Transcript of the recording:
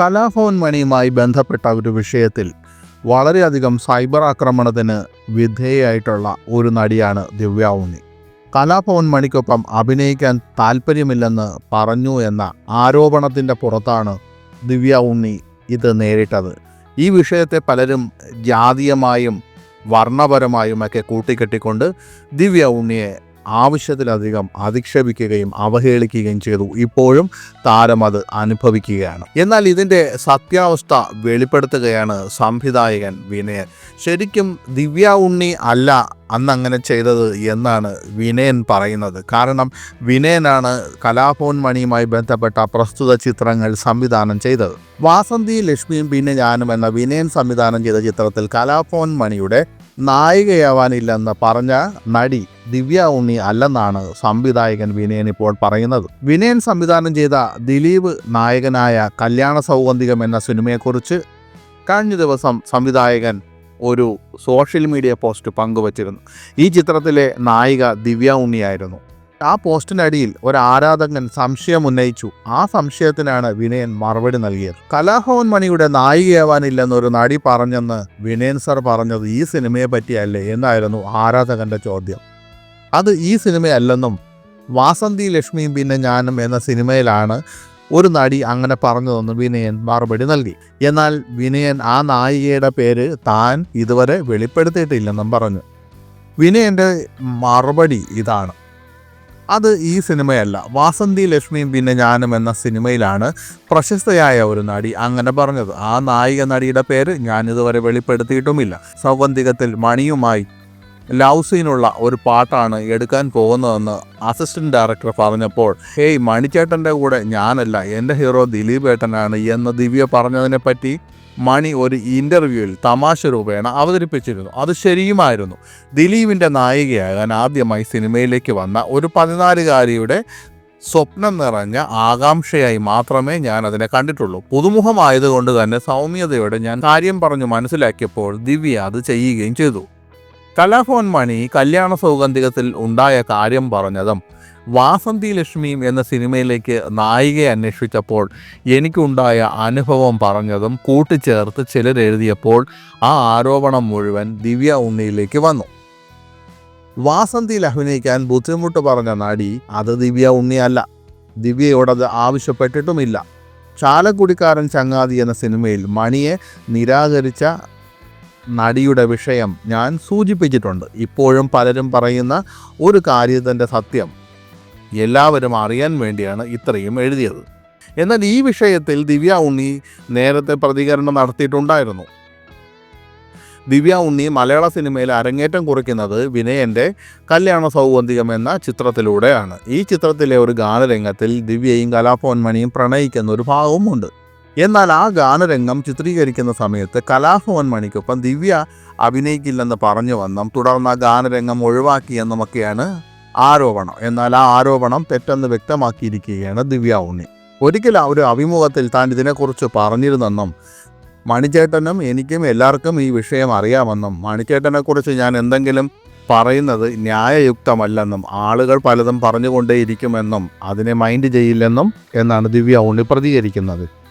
കലാഭവൻ മണിയുമായി ബന്ധപ്പെട്ട ഒരു വിഷയത്തിൽ വളരെയധികം സൈബർ ആക്രമണത്തിന് വിധേയായിട്ടുള്ള ഒരു നടിയാണ് ദിവ്യ ഉണ്ണി കലാഭവൻ മണിക്കൊപ്പം അഭിനയിക്കാൻ താല്പര്യമില്ലെന്ന് പറഞ്ഞു എന്ന ആരോപണത്തിന്റെ പുറത്താണ് ദിവ്യ ഉണ്ണി ഇത് നേരിട്ടത്. ഈ വിഷയത്തെ പലരും ജാതീയമായും വർണപരമായും ഒക്കെ കൂട്ടിക്കെട്ടിക്കൊണ്ട് ദിവ്യ ഉണ്ണിയെ ആവശ്യത്തിലധികം അധിക്ഷേപിക്കുകയും അവഹേളിക്കുകയും ചെയ്തു. ഇപ്പോഴും താരം അത് അനുഭവിക്കുകയാണ്. എന്നാൽ ഇതിന്റെ സത്യാവസ്ഥ വെളിപ്പെടുത്തുകയാണ് സംവിധായകൻ വിനയൻ. ശരിക്കും ദിവ്യ ഉണ്ണി അല്ല അന്നങ്ങനെ ചെയ്തത് എന്നാണ് വിനയൻ പറയുന്നത്. കാരണം വിനയനാണ് കലാഭവൻ മണിയുമായി ബന്ധപ്പെട്ട പ്രസ്തുത ചിത്രങ്ങൾ സംവിധാനം ചെയ്തത്. വാസന്തി ലക്ഷ്മിയും പിന്നെ ഞാനും എന്ന വിനയൻ സംവിധാനം ചെയ്ത ചിത്രത്തിൽ കലാഭവൻ മണിയുടെ നായികയാവാനില്ലെന്ന് പറഞ്ഞ നടി ദിവ്യ ഉണ്ണി അല്ലെന്നാണ് സംവിധായകൻ വിനയൻ ഇപ്പോൾ പറയുന്നത്. വിനയൻ സംവിധാനം ചെയ്ത ദിലീപ് നായകനായ കല്യാണ സൗഗന്ധികം എന്ന സിനിമയെക്കുറിച്ച് കഴിഞ്ഞ ദിവസം സംവിധായകൻ ഒരു സോഷ്യൽ മീഡിയ പോസ്റ്റ് പങ്കുവച്ചിരുന്നു. ഈ ചിത്രത്തിലെ നായിക ദിവ്യ ഉണ്ണിയായിരുന്നു. ആ പോസ്റ്റിനടിയിൽ ഒരു ആരാധകൻ സംശയം ഉന്നയിച്ചു. ആ സംശയത്തിനാണ് വിനയൻ മറുപടി നൽകിയത്. കലാഭവൻ മണിയുടെ നായികയാവാനില്ലെന്നൊരു നടി പറഞ്ഞെന്ന് വിനയൻ സർ പറഞ്ഞത് ഈ സിനിമയെ പറ്റിയല്ലേ എന്നായിരുന്നു ആരാധകന്റെ ചോദ്യം. അത് ഈ സിനിമയല്ലെന്നും വാസന്തി ലക്ഷ്മിയും പിന്നെ ഞാനും എന്ന സിനിമയിലാണ് ഒരു നടി അങ്ങനെ പറഞ്ഞതെന്ന് വിനയൻ മറുപടി നൽകി. എന്നാൽ വിനയൻ ആ നായികയുടെ പേര് താൻ ഇതുവരെ വെളിപ്പെടുത്തിയിട്ടില്ലെന്നും പറഞ്ഞു. വിനയന്റെ മറുപടി ഇതാണ്. അത് ഈ സിനിമയല്ല. വാസന്തി ലക്ഷ്മിയും പിന്നെ ഞാനും എന്ന സിനിമയിലാണ് പ്രശസ്തയായ ഒരു നടി അങ്ങനെ പറഞ്ഞത്. ആ നായിക നടിയുടെ പേര് ഞാൻ ഇതുവരെ വെളിപ്പെടുത്തിയിട്ടുമില്ല. സൗവന്തികത്തിൽ മണിയുമായി ലവ് സീനുള്ള ഒരു പാട്ടാണ് എടുക്കാൻ പോകുന്നതെന്ന് അസിസ്റ്റന്റ് ഡയറക്ടർ പറഞ്ഞപ്പോൾ ഹേയ് മണിച്ചേട്ടന്റെ കൂടെ ഞാനല്ല എന്റെ ഹീറോ ദിലീപ് ഏട്ടനാണ് എന്ന് ദിവ്യ പറഞ്ഞതിനെ പറ്റി മണി ഒരു ഇന്റർവ്യൂവിൽ തമാശ രൂപേണ അവതരിപ്പിച്ചിരുന്നു. അത് ശരിയുമായിരുന്നു. ദിലീപിന്റെ നായികയാകാൻ ആദ്യമായി സിനിമയിലേക്ക് വന്ന ഒരു പതിനാലുകാരിയുടെ സ്വപ്നം നിറഞ്ഞ ആകാംക്ഷയായി മാത്രമേ ഞാൻ അതിനെ കണ്ടിട്ടുള്ളൂ. പുതുമുഖമായതുകൊണ്ട് തന്നെ സൗമ്യതയോടെ ഞാൻ കാര്യം പറഞ്ഞു മനസ്സിലാക്കിയപ്പോൾ ദിവ്യ അത് ചെയ്യുകയും ചെയ്തു. കലാഫോൺ മണി കല്യാണ സൗഗന്ധികത്തിൽ ഉണ്ടായ കാര്യം പറഞ്ഞതും വാസന്തി ലക്ഷ്മിയും എന്ന സിനിമയിലേക്ക് നായികയെ അന്വേഷിച്ചപ്പോൾ എനിക്കുണ്ടായ അനുഭവം പറഞ്ഞതും കൂട്ടിച്ചേർത്ത് ചിലരെഴുതിയപ്പോൾ ആ ആരോപണം മുഴുവൻ ദിവ്യ ഉണ്ണിയിലേക്ക് വന്നു. വാസന്തിയിൽ അഭിനയിക്കാൻ ബുദ്ധിമുട്ട് പറഞ്ഞ നടി അത് ദിവ്യ ഉണ്ണിയല്ല. ദിവ്യയോടത് ആവശ്യപ്പെട്ടിട്ടുമില്ല. ചാലക്കുടിക്കാരൻ ചങ്ങാതി എന്ന സിനിമയിൽ മണിയെ നിരാകരിച്ച നടിയുടെ വിഷയം ഞാൻ സൂചിപ്പിച്ചിട്ടുണ്ട്. ഇപ്പോഴും പലരും പറയുന്ന ഒരു കാര്യത്തിന്റെ സത്യം. എല്ലാവരും അറിയാൻ വേണ്ടിയാണ് ഇത്രയും എഴുതിയത്. എന്നാൽ ഈ വിഷയത്തിൽ ദിവ്യ ഉണ്ണി നേരത്തെ പ്രതികരണം നടത്തിയിട്ടുണ്ടായിരുന്നു. ദിവ്യ ഉണ്ണി മലയാള സിനിമയിൽ അരങ്ങേറ്റം കുറിക്കുന്നത് വിനയന്റെ കല്യാണ സൗഗന്ധികം എന്ന ചിത്രത്തിലൂടെയാണ്. ഈ ചിത്രത്തിലെ ഒരു ഗാനരംഗത്തിൽ ദിവ്യയും കലാഭവൻമണിയും പ്രണയിക്കുന്ന ഒരു ഭാഗവുമുണ്ട് എന്നാൽ ആ ഗാനരംഗം ചിത്രീകരിക്കുന്ന സമയത്ത് കലാഭവൻ മണിക്കൊപ്പം ദിവ്യ അഭിനയിക്കില്ലെന്ന് പറഞ്ഞു വന്നും തുടർന്ന് ആ ഗാനരംഗം ഒഴിവാക്കിയെന്നുമൊക്കെയാണ് ആരോപണം. എന്നാൽ ആ ആരോപണം തെറ്റെന്ന് വ്യക്തമാക്കിയിരിക്കുകയാണ് ദിവ്യ ഉണ്ണി ഒരിക്കൽ ഒരു അഭിമുഖത്തിൽ താൻ ഇതിനെക്കുറിച്ച് പറഞ്ഞിരുന്നെന്നും മണിച്ചേട്ടനും എനിക്കും എല്ലാവർക്കും ഈ വിഷയം അറിയാമെന്നും മണിച്ചേട്ടനെക്കുറിച്ച് ഞാൻ എന്തെങ്കിലും പറയുന്നത് ന്യായയുക്തമല്ലെന്നും ആളുകൾ പലതും പറഞ്ഞുകൊണ്ടേയിരിക്കുമെന്നും അതിനെ മൈൻഡ് ചെയ്യില്ലെന്നും എന്നാണ് ദിവ്യ ഉണ്ണി പ്രതികരിക്കുന്നത്.